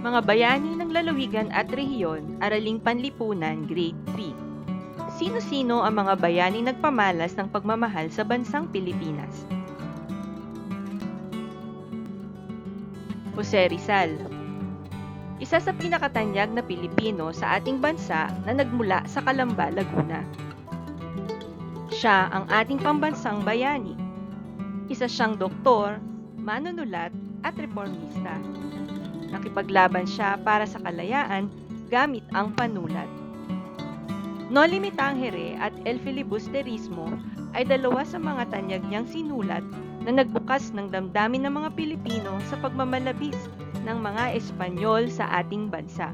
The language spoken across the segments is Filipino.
Mga bayani ng lalawigan at rehiyon, Araling Panlipunan, Grade 3. Sino-sino ang mga bayani nagpamalas ng pagmamahal sa bansang Pilipinas? Jose Rizal Isa sa pinakatanyag na Pilipino sa ating bansa na nagmula sa Calamba, Laguna. Siya ang ating pambansang bayani. Isa siyang doktor, manunulat at reformista. Nakipaglaban siya para sa kalayaan gamit ang panulat. No Limitangere at El Filibusterismo ay dalawa sa mga tanyag niyang sinulat na nagbukas ng damdamin ng mga Pilipino sa pagmamalabis ng mga Espanyol sa ating bansa.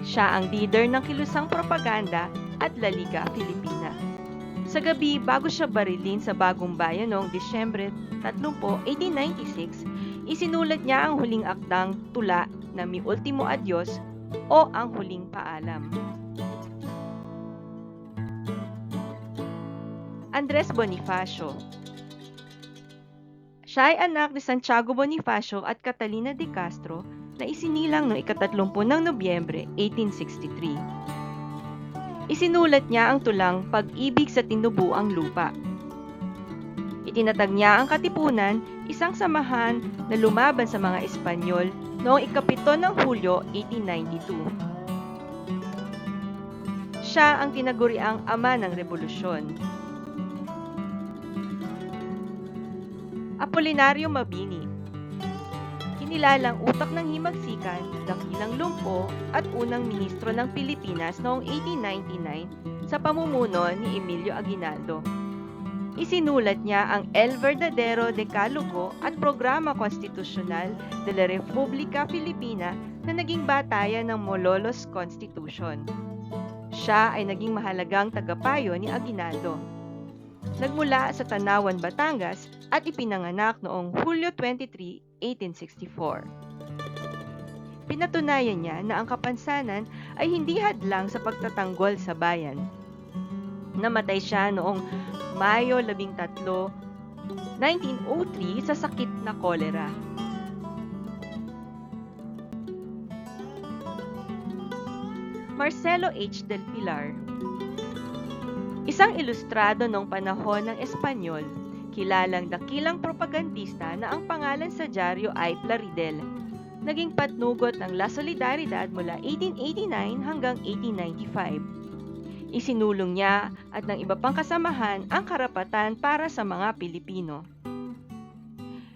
Siya ang leader ng kilusang propaganda at La Liga Filipina. Sa gabi bago siya barilin sa Bagong Bayan noong Disyembre 30, 1896, isinulat niya ang huling akdang tula na Mi Ultimo Adios o Ang Huling Paalam. Andres Bonifacio Siya ay anak ni Santiago Bonifacio at Catalina de Castro na isinilang noong ikatatlumpun ng Nobyembre 1863. Isinulat niya ang tulang Pag-ibig sa tinubuang lupa. Itinatag niya ang Katipunan, isang samahan na lumaban sa mga Espanyol noong ikapito ng Hulyo 1892. Siya ang tinaguriang ama ng revolusyon. Apolinario Mabini Kinilalang utak ng himagsikan, dakilang lumpo at unang ministro ng Pilipinas noong 1899 sa pamumuno ni Emilio Aguinaldo. Isinulat niya ang El Verdadero Decálogo at Programa Konstitusyonal de la República Filipina na naging batayan ng Mololos Constitution. Siya ay naging mahalagang tagapayo ni Aguinaldo. Nagmula sa Tanawan, Batangas at ipinanganak noong Hulyo 23, 1864. Pinatunayan niya na ang kapansanan ay hindi hadlang sa pagtatanggol sa bayan. Namatay siya noong Mayo 13, 1903 sa sakit na kolera. Marcelo H. del Pilar Isang ilustrado noong panahon ng Espanyol, kilalang dakilang propagandista na ang pangalan sa dyaryo ay Plaridel. Naging patnugot ng La Solidaridad mula 1889 hanggang 1895. Isinulong niya at ng iba pang kasamahan ang karapatan para sa mga Pilipino.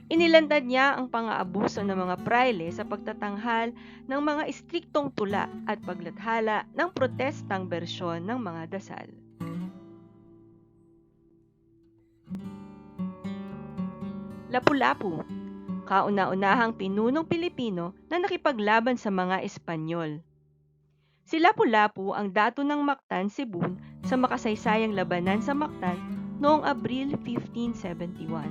Inilandad niya ang pang-aabuso ng mga praile sa pagtatanghal ng mga istriktong tula at paglathala ng protestang bersyon ng mga dasal. Lapu-Lapu, kauna-unahang pinunong Pilipino na nakipaglaban sa mga Espanyol. Si Lapu-Lapu ang dato ng Mactan, Cebu sa makasaysayang labanan sa Mactan noong Abril 1571.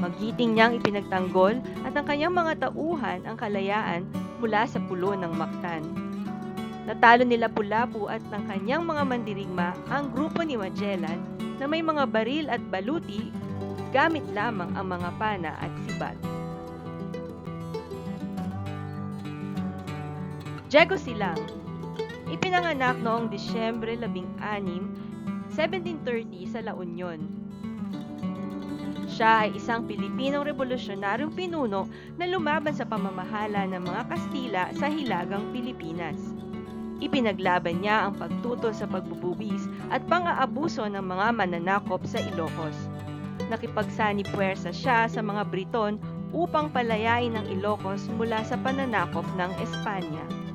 Magiting niyang ipinagtanggol at ang kanyang mga tauhan ang kalayaan mula sa pulo ng Mactan. Natalo ni Lapu-Lapu at ng kanyang mga mandirigma ang grupo ni Magellan na may mga baril at baluti gamit lamang ang mga pana at sibat. Diego Silang Ipinanganak noong Disyembre 16, 1730 sa La Union. Siya ay isang Pilipinong revolusyonaryong pinuno na lumaban sa pamamahala ng mga Kastila sa Hilagang Pilipinas. Ipinaglaban niya ang pagtutol sa pagbububis at pang-aabuso ng mga mananakop sa Ilocos. Nakipagsani puwersa siya sa mga Briton upang palayain ang Ilocos mula sa pananakop ng Espanya.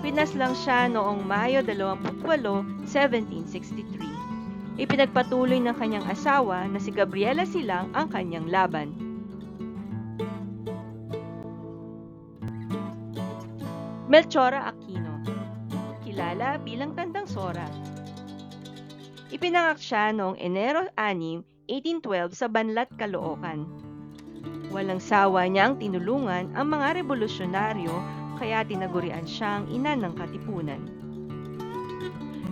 Pinaslang siya noong Mayo 28, 1763. Ipinagpatuloy ng kanyang asawa na si Gabriela Silang ang kanyang laban. Melchora Aquino Kilala bilang Tandang Sora Ipinangak siya noong Enero 6, 1812 sa Banlat, Caloocan. Walang sawa niyang tinulungan ang mga revolusyonaryo kaya tinagurian siyang ina ng katipunan.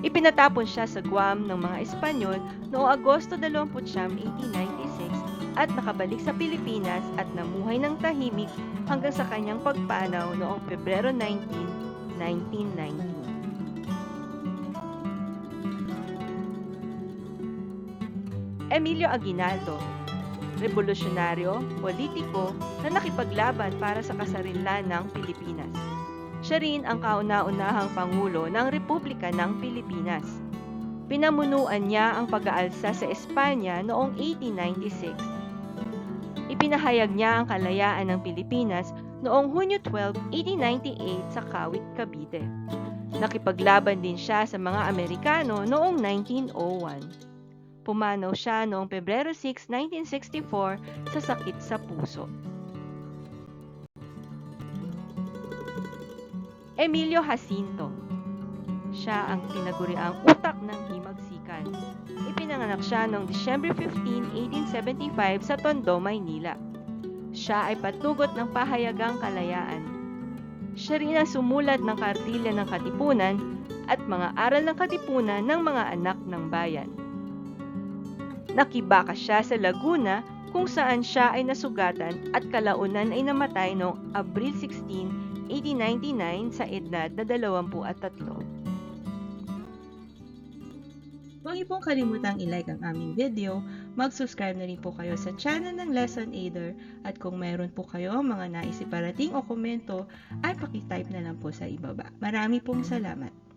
Ipinatapon siya sa Guam ng mga Espanyol noong Agosto 29, 1896 at nakabalik sa Pilipinas at namuhay ng tahimik hanggang sa kanyang pagpanaw noong Pebrero 19, 1919. Emilio Aguinaldo, revolusyonaryo, politiko na nakipaglaban para sa kasarinlan ng Pilipinas. Siya rin ang kauna-unahang Pangulo ng Republika ng Pilipinas. Pinamunuan niya ang pag-aalsa sa Espanya noong 1896. Ipinahayag niya ang kalayaan ng Pilipinas noong Hunyo 12, 1898 sa Kawit, Cavite. Nakipaglaban din siya sa mga Amerikano noong 1901. Pumanaw siya noong Pebrero 6, 1964 sa sakit sa puso. Emilio Jacinto Siya ang tinaguriang utak ng himagsikan. Ipinanganak siya noong December 15, 1875 sa Tondo, Maynila. Siya ay patugot ng pahayagang kalayaan. Siya rin ang sumulat ng kartilya ng katipunan at mga aral ng katipunan ng mga anak ng bayan. Nakibaka siya sa Laguna kung saan siya ay nasugatan at kalaunan ay namatay noong Abril 16, 1899 sa edad na 23. Huwag niyo pong kalimutang i-like ang aming video, mag-subscribe na rin po kayo sa channel ng Lesson Aider at kung mayroon po kayo mga naisip parating o komento ay pakitype na lang po sa ibaba. Marami pong salamat!